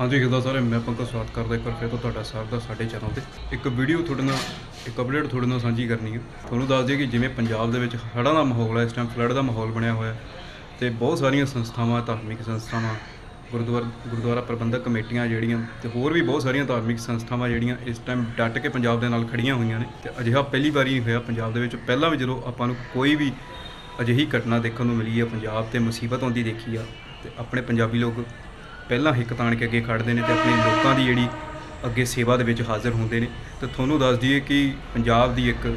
ਹਾਂਜੀ, ਕਿੱਦਾਂ ਸਾਰੇ? ਮੈਂ ਪੰਕਜ ਸਵਾਗਤ ਕਰਦਾ ਇੱਕ ਵਾਰ ਫਿਰ ਤੋਂ ਤੁਹਾਡਾ ਸਾਰਿਆਂ ਦਾ ਸਾਡੇ ਚੈਨਲ ਤੇ। ਇੱਕ ਵੀਡੀਓ ਤੁਹਾਡੇ ਨਾਲ, ਇੱਕ ਅਪਡੇਟ ਤੁਹਾਡੇ ਨਾਲ ਸਾਂਝੀ ਕਰਨੀ ਹੈ। ਤੁਹਾਨੂੰ ਦੱਸ ਦਈਏ ਕਿ ਜਿਵੇਂ ਪੰਜਾਬ ਦੇ ਵਿੱਚ ਹੜ੍ਹਾਂ ਦਾ ਮਾਹੌਲ ਹੈ, ਇਸ ਟਾਈਮ ਫਲੱਡ ਦਾ ਮਾਹੌਲ ਬਣਿਆ ਹੋਇਆ ਹੈ, ਤੇ ਬਹੁਤ ਸਾਰੀਆਂ ਸੰਸਥਾਵਾਂ, ਧਾਰਮਿਕ ਸੰਸਥਾਵਾਂ, ਗੁਰਦੁਆਰਾ ਗੁਰਦੁਆਰਾ ਪ੍ਰਬੰਧਕ ਕਮੇਟੀਆਂ ਜਿਹੜੀਆਂ, ਤੇ ਹੋਰ ਵੀ ਬਹੁਤ ਸਾਰੀਆਂ ਧਾਰਮਿਕ ਸੰਸਥਾਵਾਂ ਜਿਹੜੀਆਂ ਇਸ ਟਾਈਮ ਡਟ ਕੇ ਪੰਜਾਬ ਦੇ ਨਾਲ ਖੜੀਆਂ ਹੋਈਆਂ ਨੇ। ਤੇ ਅਜਿਹਾ ਪਹਿਲੀ ਵਾਰੀ ਹੋਇਆ ਪੰਜਾਬ ਦੇ ਵਿੱਚ। ਪਹਿਲਾਂ ਵੀ ਜਦੋਂ ਆਪਾਂ ਨੂੰ ਕੋਈ ਵੀ ਅਜਿਹੀ ਘਟਨਾ ਦੇਖਣ ਨੂੰ ਮਿਲੀ ਹੈ ਪੰਜਾਬ ਤੇ ਮੁਸੀਬਤ ਆਉਂਦੀ ਦੇਖੀ ਆ, ਤੇ ਆਪਣੇ ਪੰਜਾਬੀ ਲੋਕ ਪਹਿਲਾਂ ਹਿੱਕ ਤਾਣ ਕੇ ਅੱਗੇ ਖੜਦੇ ਨੇ ਤੇ ਆਪਣੇ ਲੋਕਾਂ ਦੀ ਜਿਹੜੀ ਅੱਗੇ ਸੇਵਾ ਦੇ ਵਿੱਚ ਹਾਜ਼ਰ ਹੁੰਦੇ ਨੇ। ਤੇ ਤੁਹਾਨੂੰ ਦੱਸ ਦਈਏ ਕਿ ਪੰਜਾਬ ਦੀ ਇੱਕ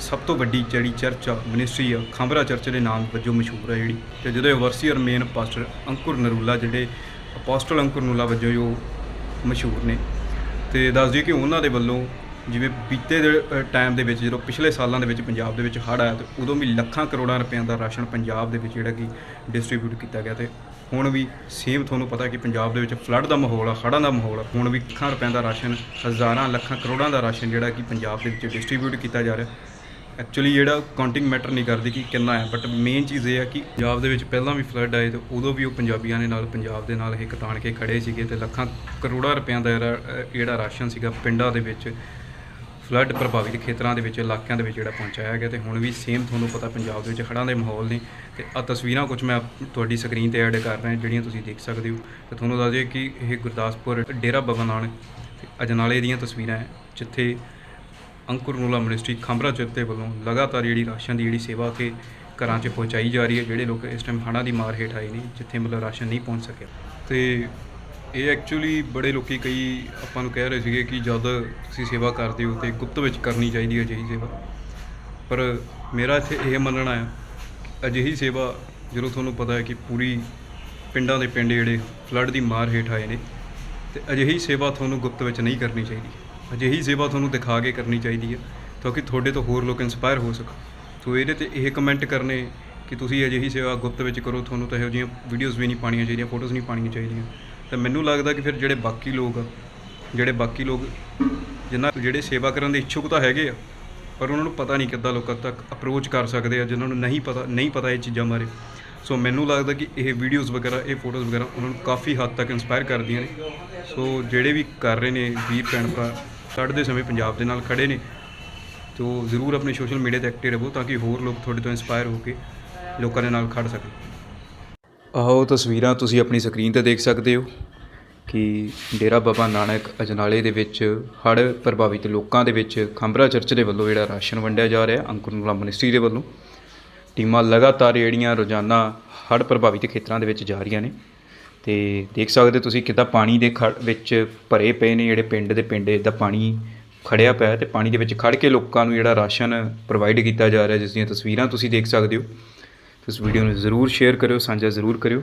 ਸਭ ਤੋਂ ਵੱਡੀ ਜਿਹੜੀ ਚਰਚ ਆ, ਮਿਨਿਸਟਰੀ ਆ, ਖਾਂਬਰਾ ਚਰਚ ਦੇ ਨਾਮ ਵਜੋਂ ਮਸ਼ਹੂਰ ਹੈ ਜਿਹੜੀ। ਤੇ ਇਹ ਵਰਸੀਅਰ ਮੇਨ ਪਾਸਟਰ ਅੰਕੁਰ ਨਰੂਲਾ ਜਿਹੜੇ ਅਪੋਸਟਲ ਅੰਕੁਰ ਨਰੂਲਾ ਵਜੋਂ ਜੋ ਮਸ਼ਹੂਰ ਨੇ। ਤੇ ਦੱਸ ਦਈਏ ਕਿ ਉਹਨਾਂ ਦੇ ਵੱਲੋਂ ਜਿਵੇਂ ਬੀਤੇ ਦੇ ਟਾਈਮ ਦੇ ਵਿੱਚ ਜਦੋਂ ਪਿਛਲੇ ਸਾਲਾਂ ਦੇ ਵਿੱਚ ਪੰਜਾਬ ਦੇ ਵਿੱਚ ਹੜ੍ਹ ਆਇਆ ਤੇ ਉਦੋਂ ਵੀ ਲੱਖਾਂ ਕਰੋੜਾਂ ਰੁਪਈਆਂ ਦਾ ਰਾਸ਼ਨ ਪੰਜਾਬ ਦੇ ਵਿੱਚ ਜਿਹੜਾ ਕਿ ਡਿਸਟ੍ਰੀਬਿਊਟ ਕੀਤਾ ਗਿਆ ਤੇ ਹੁਣ ਵੀ ਸੇਮ ਤੁਹਾਨੂੰ ਪਤਾ ਕਿ ਪੰਜਾਬ ਦੇ ਵਿੱਚ ਫਲੱਡ ਦਾ ਮਾਹੌਲ ਆ, ਹੜ੍ਹਾਂ ਦਾ ਮਾਹੌਲ ਆ। ਹੁਣ ਵੀ ਲੱਖਾਂ ਰੁਪਈਆਂ ਦਾ ਰਾਸ਼ਨ, ਹਜ਼ਾਰਾਂ, ਲੱਖਾਂ, ਕਰੋੜਾਂ ਦਾ ਰਾਸ਼ਨ ਜਿਹੜਾ ਕਿ ਪੰਜਾਬ ਦੇ ਵਿੱਚ ਡਿਸਟ੍ਰੀਬਿਊਟ ਕੀਤਾ ਜਾ ਰਿਹਾ। ਐਕਚੁਅਲੀ ਜਿਹੜਾ ਕਾਊਂਟਿੰਗ ਮੈਟਰ ਨਹੀਂ ਕਰਦੀ ਕਿ ਕਿੰਨਾ ਹੈ ਬਟ ਮੇਨ ਚੀਜ਼ ਇਹ ਹੈ ਕਿ ਪੰਜਾਬ ਦੇ ਵਿੱਚ ਪਹਿਲਾਂ ਵੀ ਫਲੱਡ ਆਏ ਤੇ ਉਦੋਂ ਵੀ ਉਹ ਪੰਜਾਬੀਆਂ ਦੇ ਨਾਲ, ਪੰਜਾਬ ਦੇ ਨਾਲ ਇਹ ਤਾਣ ਕੇ ਖੜੇ ਸੀਗੇ ਤੇ ਲੱਖਾਂ, ਕਰੋੜਾਂ ਰੁਪਈਆਂ ਦਾ ਜਿਹੜਾ ਰਾਸ਼ਨ ਸੀਗਾ ਪਿੰਡਾਂ ਦੇ ਵਿੱਚ ਫਲੱਡ ਪ੍ਰਭਾਵਿਤ ਖੇਤਰਾਂ ਦੇ ਵਿੱਚ, ਇਲਾਕਿਆਂ ਦੇ ਵਿੱਚ ਜਿਹੜਾ ਪਹੁੰਚਾਇਆ ਗਿਆ ਤੇ ਹੁਣ ਵੀ ਸੇਮ ਤੁਹਾਨੂੰ ਪਤਾ ਪੰਜਾਬ ਦੇ ਵਿੱਚ ਹੜ੍ਹਾਂ ਦੇ ਮਾਹੌਲ ਨੇ। ਤੇ ਆ ਤਸਵੀਰਾਂ ਕੁਝ ਮੈਂ ਤੁਹਾਡੀ ਸਕਰੀਨ ਤੇ ਐਡ ਕਰ ਰਿਹਾ, ਜਿਹੜੀਆਂ ਤੁਸੀਂ ਦੇਖ ਸਕਦੇ ਹੋ। ਤੇ ਤੁਹਾਨੂੰ ਦੱਸ ਦਈਏ ਕਿ ਇਹ ਗੁਰਦਾਸਪੁਰ ਡੇਰਾ ਬਾਬਾ ਨਾਨਕ ਤੇ ਅਜਨਾਲੇ ਦੀਆਂ ਤਸਵੀਰਾਂ ਹੈ, ਜਿੱਥੇ ਅੰਕੁਰ ਨੂਲਾ ਮਿਨਿਸਟਰੀ ਖਾਂਬਰਾ ਚਿੱਤੇ ਵੱਲੋਂ ਲਗਾਤਾਰ ਜਿਹੜੀ ਰਾਸ਼ਨ ਦੀ ਜਿਹੜੀ ਸੇਵਾ ਕਿ ਘਰਾਂ 'ਚ ਪਹੁੰਚਾਈ ਜਾ ਰਹੀ ਹੈ, ਜਿਹੜੇ ਲੋਕ ਇਸ ਟਾਈਮ ਹੜ੍ਹਾਂ ਦੀ ਮਾਰ ਹੇਠ ਆਏ ਨੇ, ਜਿੱਥੇ ਮਤਲਬ ਰਾਸ਼ਨ ਨਹੀਂ ਪਹੁੰਚ ਸਕਿਆ। ਤੇ ਇਹ ਐਕਚੁਅਲੀ ਬੜੇ ਲੋਕੀ ਕਈ ਆਪਾਂ ਨੂੰ ਕਹਿ ਰਹੇ ਸੀਗੇ ਕਿ ਜਦ ਤੁਸੀਂ ਸੇਵਾ ਕਰਦੇ ਹੋ ਤੇ ਗੁਪਤ ਵਿੱਚ ਕਰਨੀ ਚਾਹੀਦੀ ਹੈ ਅਜਿਹੀ ਸੇਵਾ। ਪਰ ਮੇਰਾ ਇੱਥੇ ਇਹ ਮੰਨਣਾ ਹੈ ਕਿ ਅਜਿਹੀ ਸੇਵਾ ਜਦੋਂ ਤੁਹਾਨੂੰ ਪਤਾ ਹੈ ਕਿ ਪੂਰੀ ਪਿੰਡਾਂ ਦੇ ਪਿੰਡ ਜਿਹੜੇ ਫਲੱਡ ਦੀ ਮਾਰ ਹੇਠ ਆਏ ਨੇ, ਤੇ ਅਜਿਹੀ ਸੇਵਾ ਤੁਹਾਨੂੰ ਗੁਪਤ ਵਿੱਚ ਨਹੀਂ ਕਰਨੀ ਚਾਹੀਦੀ। ਅਜਿਹੀ ਸੇਵਾ ਤੁਹਾਨੂੰ ਦਿਖਾ ਕੇ ਕਰਨੀ ਚਾਹੀਦੀ ਹੈ ਤਾਂ ਕਿ ਤੁਹਾਡੇ ਤੋਂ ਹੋਰ ਲੋਕ ਇਨਸਪਾਇਰ ਹੋ ਸਕਣ। ਸੋ ਇਹਦੇ ਤੇ ਇਹ ਕਮੈਂਟ ਕਰਨੇ ਕਿ ਤੁਸੀਂ ਅਜਿਹੀ ਸੇਵਾ ਗੁਪਤ ਵਿੱਚ ਕਰੋ, ਤੁਹਾਨੂੰ ਤਾਂ ਇਹੋ ਜਿਹੀਆਂ ਵੀਡੀਓਜ਼ ਵੀ ਨਹੀਂ ਪਾਣੀਆਂ ਚਾਹੀਦੀਆਂ ਫੋਟੋਜ਼ ਨਹੀਂ ਪਾਣੀਆਂ ਚਾਹੀਦੀਆਂ। ਤਾਂ ਮੈਨੂੰ ਲੱਗਦਾ ਕਿ ਫਿਰ ਜਿਹੜੇ ਬਾਕੀ ਲੋਕ ਆ, ਜਿਹੜੇ ਬਾਕੀ ਲੋਕ ਜਿਨ੍ਹਾਂ ਜਿਹੜੇ ਸੇਵਾ ਕਰਨ ਦੇ ਇੱਛੁਕ ਤਾਂ ਹੈਗੇ ਆ, ਪਰ ਉਹਨਾਂ ਨੂੰ ਪਤਾ ਨਹੀਂ ਕਿੱਦਾਂ ਲੋਕਾਂ ਤੱਕ ਅਪਰੋਚ ਕਰ ਸਕਦੇ ਆ, ਜਿਨ੍ਹਾਂ ਨੂੰ ਨਹੀਂ ਪਤਾ ਨਹੀਂ ਪਤਾ ਇਹ ਚੀਜ਼ਾਂ ਬਾਰੇ। ਸੋ ਮੈਨੂੰ ਲੱਗਦਾ ਕਿ ਇਹ ਵੀਡੀਓਜ਼ ਵਗੈਰਾ, ਇਹ ਫੋਟੋਜ਼ ਵਗੈਰਾ ਉਹਨਾਂ ਨੂੰ ਕਾਫੀ ਹੱਦ ਤੱਕ ਇਨਸਪਾਇਰ ਕਰਦੀਆਂ ਨੇ। ਸੋ ਜਿਹੜੇ ਵੀ ਕਰ ਰਹੇ ਨੇ ਵੀਰ, ਭੈਣ, ਭਰਾ ਹੜ੍ਹ ਸਮੇਂ ਪੰਜਾਬ ਦੇ ਨਾਲ ਖੜੇ ਨੇ। ਤੋ ਜ਼ਰੂਰ ਆਪਣੇ ਸੋਸ਼ਲ ਮੀਡੀਆ ਤੇ ਐਕਟਿਵ ਰਹੋ ਤਾਂ ਕਿ ਹੋਰ ਲੋਕ ਤੁਹਾਡੇ ਤੋਂ ਇਨਸਪਾਇਰ ਹੋ ਕੇ ਲੋਕਾਂ ਦੇ ਨਾਲ ਖੜ ਸਕਣ। ਆਹੋ ਤਸਵੀਰਾਂ ਤੁਸੀਂ ਆਪਣੀ ਸਕਰੀਨ ਤੇ ਦੇਖ ਸਕਦੇ ਹੋ ਕਿ ਡੇਰਾ ਬਾਬਾ ਨਾਨਕ ਅਜਨਾਲੇ ਦੇ ਵਿੱਚ ਹੜ੍ਹ ਪ੍ਰਭਾਵਿਤ ਲੋਕਾਂ ਦੇ ਵਿੱਚ ਖੰਬਰਾ ਚਰਚ ਦੇ ਵੱਲੋਂ ਜਿਹੜਾ ਰਾਸ਼ਨ ਵੰਡਿਆ ਜਾ ਰਿਹਾ, ਅੰਕੁਰ ਨੂਲਾ ਮਿਨਿਸਟਰੀ ਦੇ ਵੱਲੋਂ। ਟੀਮਾਂ ਲਗਾਤਾਰ ਜਿਹੜੀਆਂ ਰੋਜ਼ਾਨਾ ਹੜ੍ਹ ਪ੍ਰਭਾਵਿਤ ਖੇਤਰਾਂ ਦੇ ਵਿੱਚ ਜਾ ਰਹੀਆਂ ਨੇ। ਤੇ ਦੇਖ ਸਕਦੇ ਤੁਸੀਂ ਕਿੱਦਾਂ ਪਾਣੀ ਦੇ ਖੜ ਵਿੱਚ ਭਰੇ ਪਏ ਨੇ, ਜਿਹੜੇ ਪਿੰਡ ਦੇ ਪਿੰਡ ਦਾ ਪਾਣੀ ਖੜਿਆ ਪਿਆ ਹੈ ਤੇ ਪਾਣੀ ਦੇ ਵਿੱਚ ਖੜ ਕੇ ਲੋਕਾਂ ਨੂੰ ਜਿਹੜਾ ਰਾਸ਼ਨ ਪ੍ਰੋਵਾਈਡ ਕੀਤਾ ਜਾ ਰਿਹਾ, ਜਿਸ ਦੀਆਂ ਤਸਵੀਰਾਂ ਤੁਸੀਂ ਦੇਖ ਸਕਦੇ ਹੋ। ਇਸ ਵੀਡੀਓ ਨੂੰ ਜ਼ਰੂਰ ਸ਼ੇਅਰ ਕਰਿਓ ਸਾਂਝਾ ਜ਼ਰੂਰ ਕਰਿਓ।